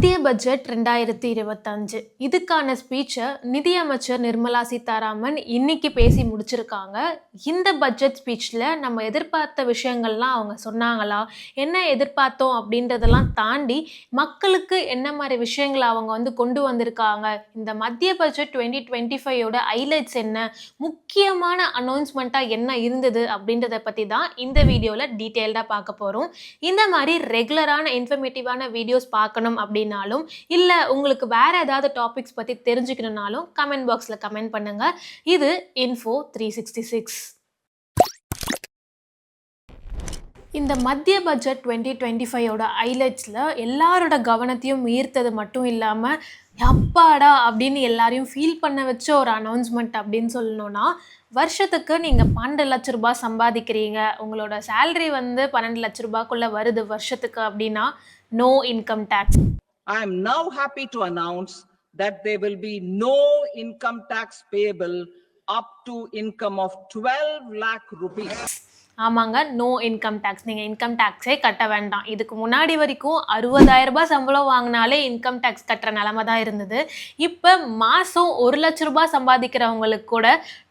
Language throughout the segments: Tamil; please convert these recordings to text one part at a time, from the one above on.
மத்திய பட்ஜெட் ரெண்டாயிரத்தி இருபத்தஞ்சு. இதுக்கான ஸ்பீச்சை நிதியமைச்சர் நிர்மலா சீதாராமன் இன்னைக்கு பேசி முடிச்சிருக்காங்க. இந்த பட்ஜெட் ஸ்பீச்சில் நம்ம எதிர்பார்த்த விஷயங்கள்லாம் அவங்க சொன்னாங்களா? என்ன எதிர்பார்த்தோம் அப்படின்றதெல்லாம் தாண்டி மக்களுக்கு என்ன மாதிரி விஷயங்களை அவங்க வந்து கொண்டு வந்திருக்காங்க? இந்த மத்திய பட்ஜெட் டுவெண்ட்டி டுவெண்ட்டி ஃபைவோட ஹைலைட்ஸ் என்ன? முக்கியமான அனௌன்ஸ்மெண்ட்டாக என்ன இருந்தது அப்படின்றத பற்றி தான் இந்த வீடியோவில் டீட்டெயில்டாக பார்க்க போகிறோம் இந்த மாதிரி ரெகுலரான இன்ஃபர்மேட்டிவான வீடியோஸ் பார்க்கணும் அப்படின்னு அப்படின்னாலும் இல்லை உங்களுக்கு வேற ஏதாவது டாபிக்ஸ் பற்றி தெரிஞ்சுக்கணுன்னாலும் கமெண்ட் பாக்ஸில் கமெண்ட் பண்ணுங்க. இது இன்ஃபோ த்ரீ சிக்ஸ்டி சிக்ஸ் இந்த மத்திய பட்ஜெட் டுவெண்ட்டி டுவெண்ட்டி ஃபைவோட ஹைலைட்ஸில் எல்லாரோட கவனத்தையும் ஈர்த்தது மட்டும் இல்லாமல் அப்பாடா அப்படின்னு எல்லாரையும் ஃபீல் பண்ண வச்ச ஒரு அனௌன்ஸ்மெண்ட் அப்படின்னு சொல்லணும்னா வருஷத்துக்கு நீங்கள் பன்னெண்டு லட்ச ரூபாய் சம்பாதிக்கிறீங்க. உங்களோட சேல்ரி வந்து பன்னெண்டு லட்ச ரூபாய்க்குள்ளே வருது வருஷத்துக்கு அப்படின்னா no income tax I am now happy to announce that there will be no income tax payable up to income of 12 lakh rupees. ஆமாங்க நோ இன்கம் டேக்ஸ் நீங்கள் இன்கம் டேக்ஸே கட்ட வேண்டாம். இதுக்கு முன்னாடி வரைக்கும் அறுபதாயிரம் ரூபாய் சம்பளம் வாங்கினாலே இன்கம் டேக்ஸ் கட்டுற நிலமை தான் இருந்தது. இப்போ மாதம் ஒரு லட்ச ரூபாய் சம்பாதிக்கிறவங்களுக்கு கூட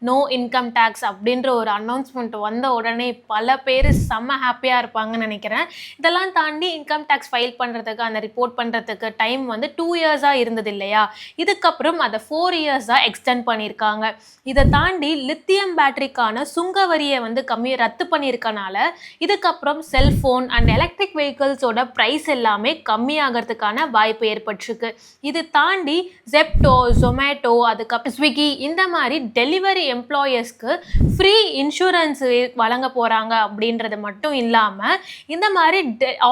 நோ இன்கம் டேக்ஸ் அப்படின்ற ஒரு அனௌன்ஸ்மெண்ட் வந்த உடனே பல பேர் செம்ம ஹாப்பியாக இருப்பாங்கன்னு நினைக்கிறேன். இதெல்லாம் தாண்டி இன்கம் டேக்ஸ் ஃபைல் பண்ணுறதுக்கு அந்த ரிப்போர்ட் பண்ணுறதுக்கு டைம் வந்து டூ இயர்ஸாக இருந்தது இல்லையா? இதுக்கப்புறம் அதை ஃபோர் இயர்ஸாக எக்ஸ்டெண்ட் பண்ணியிருக்காங்க. இதை தாண்டி லித்தியம் பேட்டரிக்கான சுங்க வரியை வந்து கம்மி ரத்து பண்ணியிருக்கனால இதுக்கப்புறம் செல்ஃபோன் அண்ட் எலக்ட்ரிக் வெஹிக்கிள்ஸோட ப்ரைஸ் எல்லாமே கம்மியாகிறதுக்கான வாய்ப்பு ஏற்பட்டிருக்கு. இது தாண்டி ஜெப்டோ ஜொமேட்டோ அதுக்கப்புறம் ஸ்விக்கி இந்த மாதிரி டெலிவரி எம்ப்ளாயர்ஸ்க்கு ஃப்ரீ இன்சூரன்ஸ் வழங்க போகிறாங்க அப்படின்றது மட்டும் இல்லாமல் இந்த மாதிரி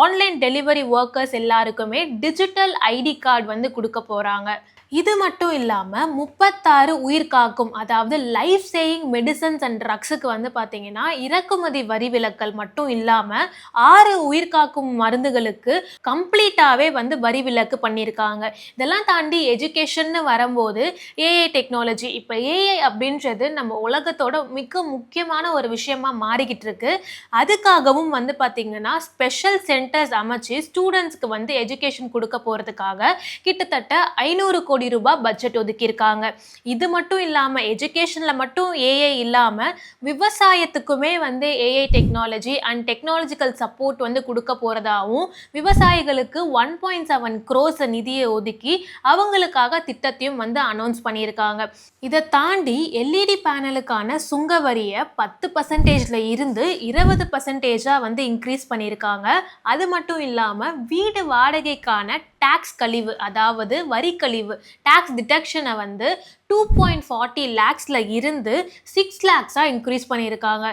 ஆன்லைன் டெலிவரி ஒர்க்கர்ஸ் எல்லாருக்குமே டிஜிட்டல் ஐடி கார்டு வந்து கொடுக்க போகிறாங்க இது மட்டும் இல்லாமல் முப்பத்தாறு உயிர் காக்கும் அதாவது லைஃப் சேயிங் மெடிசன்ஸ் அண்ட் ட்ரக்ஸுக்கு வந்து பார்த்தீங்கன்னா இறக்குமதி வரி விலக்கல் மட்டும் இல்லாமல் ஆறு உயிர் காக்கும் மருந்துகளுக்கு கம்ப்ளீட்டாகவே வந்து வரி விலக்கு பண்ணியிருக்காங்க இதெல்லாம் தாண்டி எஜுகேஷன்னு வரும்போது ஏஐ டெக்னாலஜி இப்போ ஏஐ அப்படின்றது நம்ம உலகத்தோட மிக முக்கியமான ஒரு விஷயமா மாறிக்கிட்டு இருக்கு. அதுக்காகவும் வந்து பார்த்திங்கன்னா ஸ்பெஷல் சென்டர்ஸ் அமைச்சு ஸ்டூடெண்ட்ஸ்க்கு வந்து எஜுகேஷன் கொடுக்க போகிறதுக்காக கிட்டத்தட்ட ஐநூறு கோடி ரூபாய் பட்ஜெட் ஒதுக்கியிருக்காங்க. இது மட்டும் இல்லாமல் எஜுகேஷனில் மட்டும் ஏஐ இல்லாமல் விவசாயத்துக்குமே வந்து AI technology and technological support வந்து கொடுக்க போகிறதாவும் விவசாயிகளுக்கு ஒன் பாயிண்ட் செவன் க்ரோஸ் நிதியை ஒதுக்கி அவங்களுக்காக திட்டத்தையும் வந்து அனௌன்ஸ் பண்ணியிருக்காங்க. இதை தாண்டி எல்இடி பேனலுக்கான சுங்க வரியை பத்து பர்சன்டேஜில் இருந்து இருபது பர்சன்டேஜாக வந்து இன்க்ரீஸ் பண்ணியிருக்காங்க. அது மட்டும் இல்லாமல் வீடு வாடகைக்கான டேக்ஸ் கழிவு அதாவது வரி கழிவு டேக்ஸ் டிடக்ஷனை வந்து டூ பாயிண்ட் ஃபார்ட்டி லேக்ஸில் இருந்து சிக்ஸ் லேக்ஸாக இன்க்ரீஸ் பண்ணியிருக்காங்க.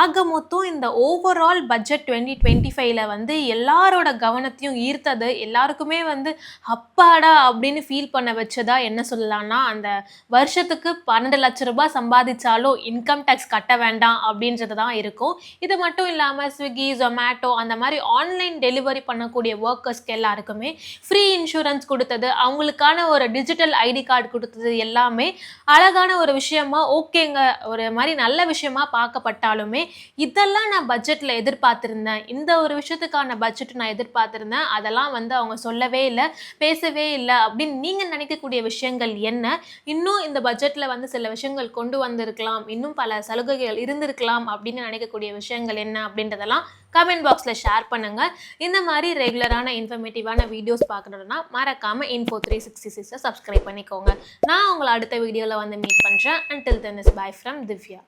ஆக மொத்தம் இந்த ஓவரால் பட்ஜெட் டுவெண்ட்டி டுவெண்ட்டி ஃபைவ்ல வந்து எல்லாரோட கவனத்தையும் ஈர்த்தது எல்லாருக்குமே வந்து அப்பாடா அப்படின்னு ஃபீல் பண்ண வச்சதா என்ன சொல்லலாம்னா அந்த வருஷத்துக்கு பன்னெண்டு லட்ச ரூபாய் சம்பாதிச்சாலும் இன்கம் டேக்ஸ் கட்ட வேண்டாம் அப்படின்றது தான் இருக்கும். இது மட்டும் இல்லாமல் ஸ்விக்கி ஜொமேட்டோ அந்த மாதிரி ஆன்லைன் டெலிவரி பண்ணக்கூடிய ஒர்க்கர்ஸ்க்கு எல்லாருக்குமே ஃப்ரீ இன்சூரன்ஸ் கொடுத்தது அவங்களுக்கான ஒரு டிஜிட்டல் ஐடி கார்டு கொடுத்தது எல்லாமே அழகான ஒரு விஷயமா ஓகேங்க ஒரு மாதிரி நல்ல விஷயமா பார்க்கப்பட்டாலுமே இதெல்லாம் நான் பட்ஜெட்டில் எதிர்பார்த்துருந்தேன். இந்த ஒரு விஷயத்துக்கான பட்ஜெட் நான் எதிர்பார்த்துருந்தேன். அதெல்லாம் வந்து அவங்க சொல்லவே இல்லை பேசவே இல்லை அப்படின்னு நீங்கள் நினைக்கக்கூடிய விஷயங்கள் என்ன? இன்னும் இந்த பட்ஜெட்டில் வந்து சில விஷயங்கள் கொண்டு வந்திருக்கலாம். இன்னும் பல சலுகைகள் இருந்திருக்கலாம் அப்படின்னு நினைக்கக்கூடிய விஷயங்கள் என்ன அப்படின்றதெல்லாம் கமெண்ட் பாக்ஸில் ஷேர் பண்ணுங்கள் இந்த மாதிரி ரெகுலரான இன்ஃபர்மேட்டிவான வீடியோஸ் பார்க்கணுன்னா மறக்காமல் இன்ஃபோ த்ரீ சிக்ஸ்டி சிக்ஸை சப்ஸ்கிரைப் பண்ணிக்கோங்க. நான் உங்களை அடுத்த வீடியோவில் வந்து மீட் பண்ணுறேன் until then is bye from Divya